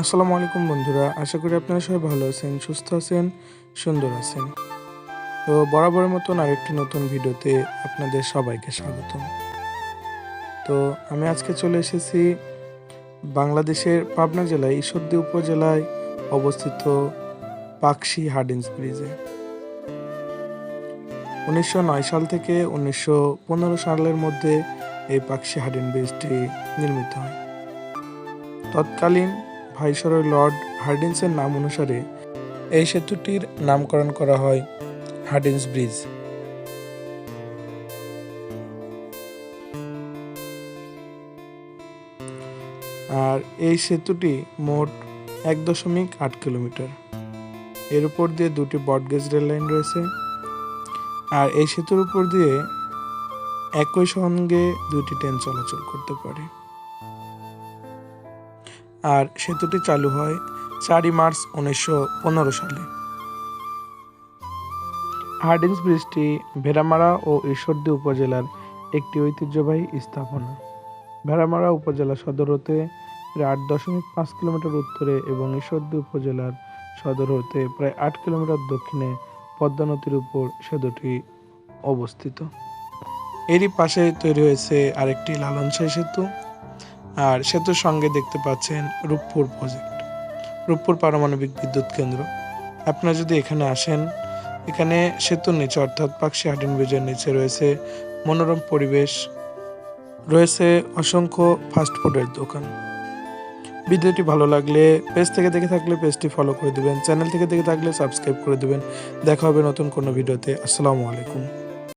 আসসালামু আলাইকুম বন্ধুরা, আশা করি আপনারা সবাই ভালো আছেন, সুস্থ আছেন, সুন্দর আছেন। তো বরাবরের মতন আরেকটি নতুন ভিডিওতে আপনাদের সবাইকে স্বাগতম। তো আমি আজকে চলে এসেছি বাংলাদেশের পাবনা জেলায়, ঈশ্বরদী উপজেলায় অবস্থিত পাকশি হার্ডিন্স ব্রিজে। উনিশশো নয় সাল থেকে উনিশশো পনেরো সালের মধ্যে এই পাকশি হার্ডিন ব্রিজটি নির্মিত হয়। তৎকালীন ভাইসরয় লর্ড হার্ডিন্সের নাম অনুসারে এই সেতুটির নামকরণ করা হয় হার্ডিন্স ব্রিজ। আর এই সেতুটি মোট এক দশমিক আট কিলোমিটার। এর উপর দিয়ে দুটি বটগেজ রেল লাইন রয়েছে। আর এই সেতুর উপর দিয়ে একই সঙ্গে দুটি ট্রেন চলাচল করতে পারে। আর সেতুটি চালু হয় চারই মার্চ উনিশশো পনেরো সালে। হার্ডিন্স ব্রিজটি ভেড়ামারা ও ঈশ্বরদী উপজেলার একটি ঐতিহ্যবাহী স্থাপনা। ভেড়ামারা উপজেলা সদর হতে প্রায় আট দশমিক পাঁচ কিলোমিটার উত্তরে এবং ঈশ্বরদী উপজেলার সদর হতে প্রায় আট কিলোমিটার দক্ষিণে পদ্মা নদীর উপর সেতুটি অবস্থিত। এরই পাশে তৈরি হয়েছে আরেকটি লালনশাহী সেতু। আর সেতুর সঙ্গে দেখতে পাচ্ছেন রূপপুর প্রজেক্ট রূপপুর পারমাণবিক বিদ্যুৎ কেন্দ্র। আপনারা যদি এখানে আসেন, এখানে সেতুর নিচে অর্থাৎ পাকশি হাডিন ব্রিজের নিচে রয়েছে মনোরম পরিবেশ, রয়েছে অসংখ্য ফাস্টফুডের দোকান। ভিডিওটি ভালো লাগলে পেজ থেকে দেখে থাকলে পেজটি ফলো করে দিবেন চ্যানেল থেকে দেখে থাকলে সাবস্ক্রাইব করে দেবেন। দেখা হবে নতুন কোনো ভিডিওতে। আসসালামু আলাইকুম।